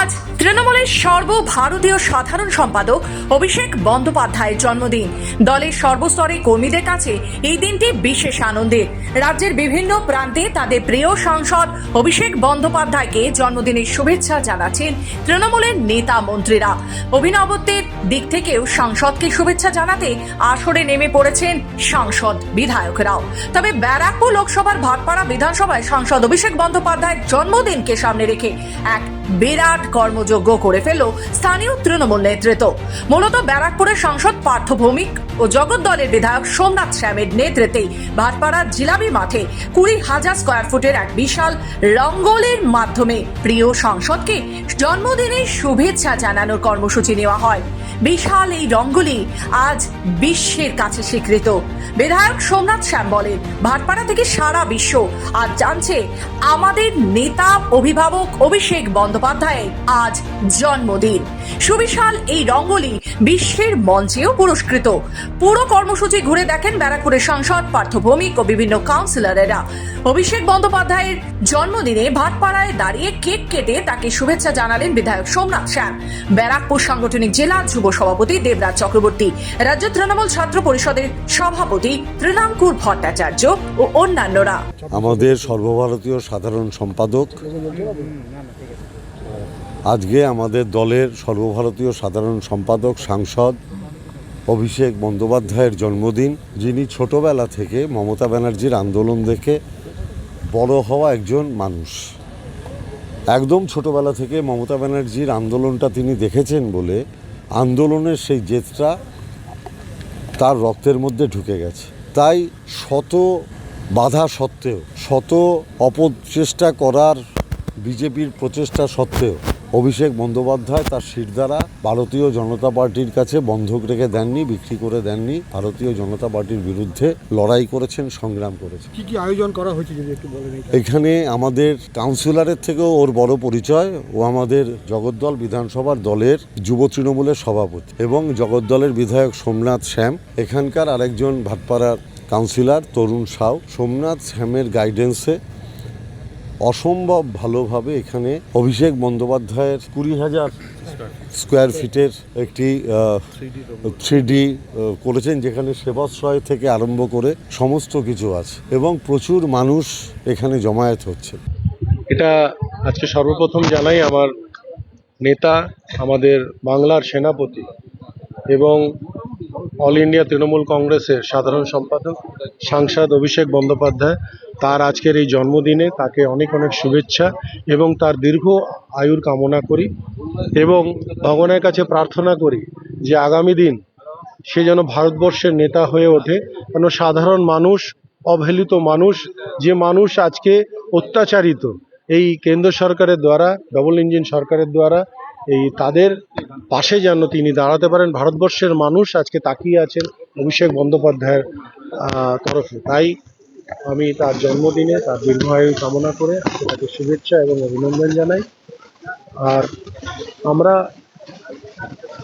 আজ তৃণমূলের সর্বভারতীয় সাধারণ সম্পাদক অভিষেক বন্দ্যোপাধ্যায়ের জন্মদিন। দলের সর্বস্তরে কর্মীদের কাছে এই দিনটি বিশেষ আনন্দের। রাজ্যের বিভিন্ন প্রান্তে তাদের প্রিয় সাংসদ অভিষেক বন্দ্যোপাধ্যায়কে জন্মদিনের শুভেচ্ছা জানাচ্ছেন তৃণমূলের নেতা মন্ত্রীরা। অভিনবত্বের দিক থেকেও সাংসদকে শুভেচ্ছা জানাতে আসরে নেমে পড়েছেন সাংসদ বিধায়করাও। তবে ব্যারাকপুর লোকসভার ভাটপাড়া বিধানসভায় সাংসদ অভিষেক বন্দ্যোপাধ্যায়ের জন্মদিনকে সামনে রেখে এক বিরাট কর্মযজ্ঞ করে ফেলল স্থানীয় তৃণমূল নেতৃত্ব। মূলত ব্যারাকপুরের সাংসদ পার্থ ভৌমিক ও জগৎ দলের বিধায়ক সোমনাথ শ্যামের নেতৃত্বেই ভাটপাড়ার জিলাবি মাঠে কুড়ি হাজার স্কোয়ার ফুটের এক বিশাল রঙ্গোলির মাধ্যমে প্রিয় সাংসদকে জন্মদিনের শুভেচ্ছা জানানোর কর্মসূচি নেওয়া হয়। বিশাল এই রঙ্গোলি আজ বিশ্বের কাছে স্বীকৃত। বিধায়ক সোমনাথ শ্যাম বলেন ভাটপাড়া থেকে সারা বিশ্ব আজ জানছে আমাদের নেতা অভিভাবক অভিষেক বন্দ্যোপাধ্যায় আজ জন্মদিন। সুবিশাল এই রঙ্গোলি বিশ্বের মঞ্চেও পুরস্কৃত। পুরো কর্মসূচি ঘুরে দেখেন ব্যারাকপুরের সাংসদ পার্থ ভৌমিক ও বিভিন্ন কাউন্সিলরেরা। অভিষেক বন্দ্যোপাধ্যায়ের জন্মদিনে ভাটপাড়ায় দাঁড়িয়ে কেক কেটে তাকে শুভেচ্ছা জানালেন বিধায়ক সোমনাথ শ্যাম। ব্যারাকপুর সাংগঠনিক জেলা যুব সভাপতি দেবরাজ চক্রবর্তী, রাজ্য তৃণমূল ছাত্র পরিষদের সভাপতি তৃণাঙ্কুর ভট্টাচার্য ও অন্যান্যরা। আমাদের সর্বভারতীয় সাধারণ সম্পাদক আজকে আমাদের দলের সর্বভারতীয় সাধারণ সম্পাদক, সাংসদ অভিষেক বন্দ্যোপাধ্যায়ের জন্মদিন, যিনি ছোটবেলা থেকে মমতা ব্যানার্জির আন্দোলন দেখে বড় হওয়া একজন মানুষ। একদম ছোটবেলা থেকে মমতা ব্যানার্জির আন্দোলনটা তিনি দেখেছেন বলে আন্দোলনের সেই জেদটা তার রক্তের মধ্যে ঢুকে গেছে। তাই শত বাধা সত্ত্বেও, শত অপচেষ্টা করার বিজেপির প্রচেষ্টা সত্ত্বেও অভিষেক বন্দ্যোপাধ্যায় তার দ্বারা ভারতীয় জনতা পার্টির কাছে বন্ধক রেখে দেননি বিক্রি করে দেননি ভারতীয় জনতা পার্টির বিরুদ্ধে লড়াই করেছেন সংগ্রাম করেছেন। কি কি আয়োজন করা হয়েছে যদি একটু বলেন এখানে আমাদের কাউন্সিলরের থেকেও ওর বড় পরিচয় ও আমাদের জগদ্দল বিধানসভার দলের যুব তৃণমূলের সভাপতি এবং জগদ্দলের বিধায়ক সোমনাথ শ্যাম। এখানকার আরেকজন ভাটপাড়ার কাউন্সিলর তরুণ সাউ। সোমনাথ শ্যামের গাইডেন্সে অসম্ভব ভালোভাবে এখানে অভিষেক বন্দ্যোপাধ্যায়ের কুড়ি হাজার স্কোয়ার ফিটের একটি থ্রি ডি করেছেন, যেখানে সেবাশ্রয় থেকে আরম্ভ করে সমস্ত কিছু আছে এবং প্রচুর মানুষ এখানে জমায়েত হচ্ছে। এটা আজকে সর্বপ্রথম জানাই আমার নেতা, আমাদের বাংলার সেনাপতি এবং অল ইন্ডিয়া তৃণমূল কংগ্রেসের সাধারণ সম্পাদক, সাংসদ অভিষেক বন্দ্যোপাধ্যায়। তার আজকের এই জন্মদিনে তাকে অনেক অনেক শুভেচ্ছা এবং তার দীর্ঘ আয়ুর কামনা করি এবং ভগবানের কাছে প্রার্থনা করি যে আগামী দিন সে যেন ভারতবর্ষের নেতা হয়ে ওঠে কেন সাধারণ মানুষ, অবহেলিত মানুষ, যে মানুষ আজকে অত্যাচারিত, এই কেন্দ্র সরকারের দ্বারা ডবল ইঞ্জিন সরকারের দ্বারা, এই তাদের পাশে যেন তিনি দাঁড়াতে পারেন, ভারতবর্ষের মানুষ আজকে তাকিয়ে আছেন অভিষেক বন্দ্যোপাধ্যায়ের তরফে। তাই আমি তার জন্মদিনে তার দীর্ঘায়ু কামনা করে তাকে শুভেচ্ছা এবং অভিনন্দন জানাই। আর আমরা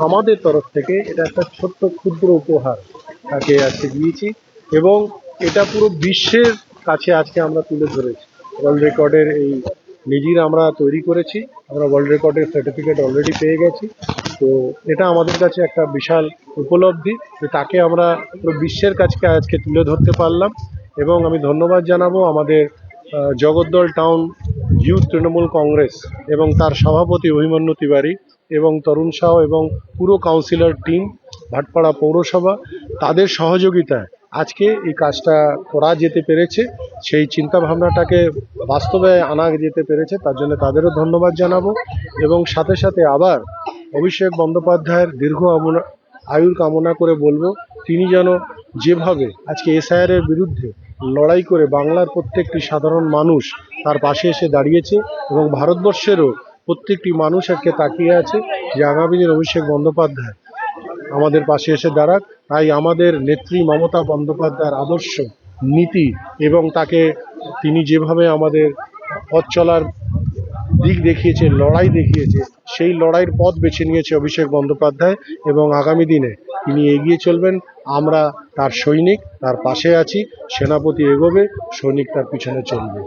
আমাদের তরফ থেকে এটা একটা ছোট্ট ক্ষুদ্র উপহার তাকে আজকে দিয়েছি এবং এটা পুরো বিশ্বের কাছে আজকে আমরা তুলে ধরেছি। ওয়ার্ল্ড রেকর্ডের এই নিজের আমরা তৈরি করেছি। আমরা ওয়ার্ল্ড রেকর্ডের সার্টিফিকেট অলরেডি পেয়ে গেছি। তো এটা আমাদের কাছে একটা বিশাল উপলব্ধি তাকে আমরা পুরো বিশ্বের কাছে আজকে তুলে ধরতে পারলাম। এবং আমি ধন্যবাদ জানাব আমাদের জগদ্দল টাউন ইউথ তৃণমূল কংগ্রেস এবং তার সভাপতি অভিমন্যু তিওয়ারি এবং তরুণ সাহ এবং পুরো কাউন্সিলর টিম ভাটপাড়া পৌরসভা, তাদের সহযোগিতায় আজকে এই কাজটা করা যেতে পেরেছে। সেই চিন্তা ভাবনাটাকে বাস্তবে আনা যেতে পেরেছে, তার জন্য তাদেরও ধন্যবাদ জানাব। এবং সাথে সাথে আবার অভিষেক বন্দ্যোপাধ্যায়ের দীর্ঘ আয়ুর কামনা করে বলব, তিনি যেন যেভাবে আজকে এসআইআর এর বিরুদ্ধে লড়াই করে বাংলার প্রত্যেকটি সাধারণ মানুষ তার পাশে এসে দাঁড়িয়েছে এবং ভারতবর্ষেরও প্রত্যেকটি মানুষ আজকে তাকিয়ে আছে যে আগামী দিন অভিষেক বন্দ্যোপাধ্যায় আমাদের পাশে এসে দাঁড়াক। তাই আমাদের নেত্রী মমতা বন্দ্যোপাধ্যায়ের আদর্শ, নীতি এবং তাকে তিনি যেভাবে আমাদের পথ চলার দিক দেখিয়েছে, লড়াই দেখিয়েছে, সেই লড়াইয়ের পথ বেছে নিয়েছে অভিষেক বন্দ্যোপাধ্যায় এবং আগামী দিনে তিনি এগিয়ে চলবেন। আমরা তার সৈনিক, তার পাশে আছি, সেনাপতি এগোবে, সৈনিক তার পিছনে চলবে।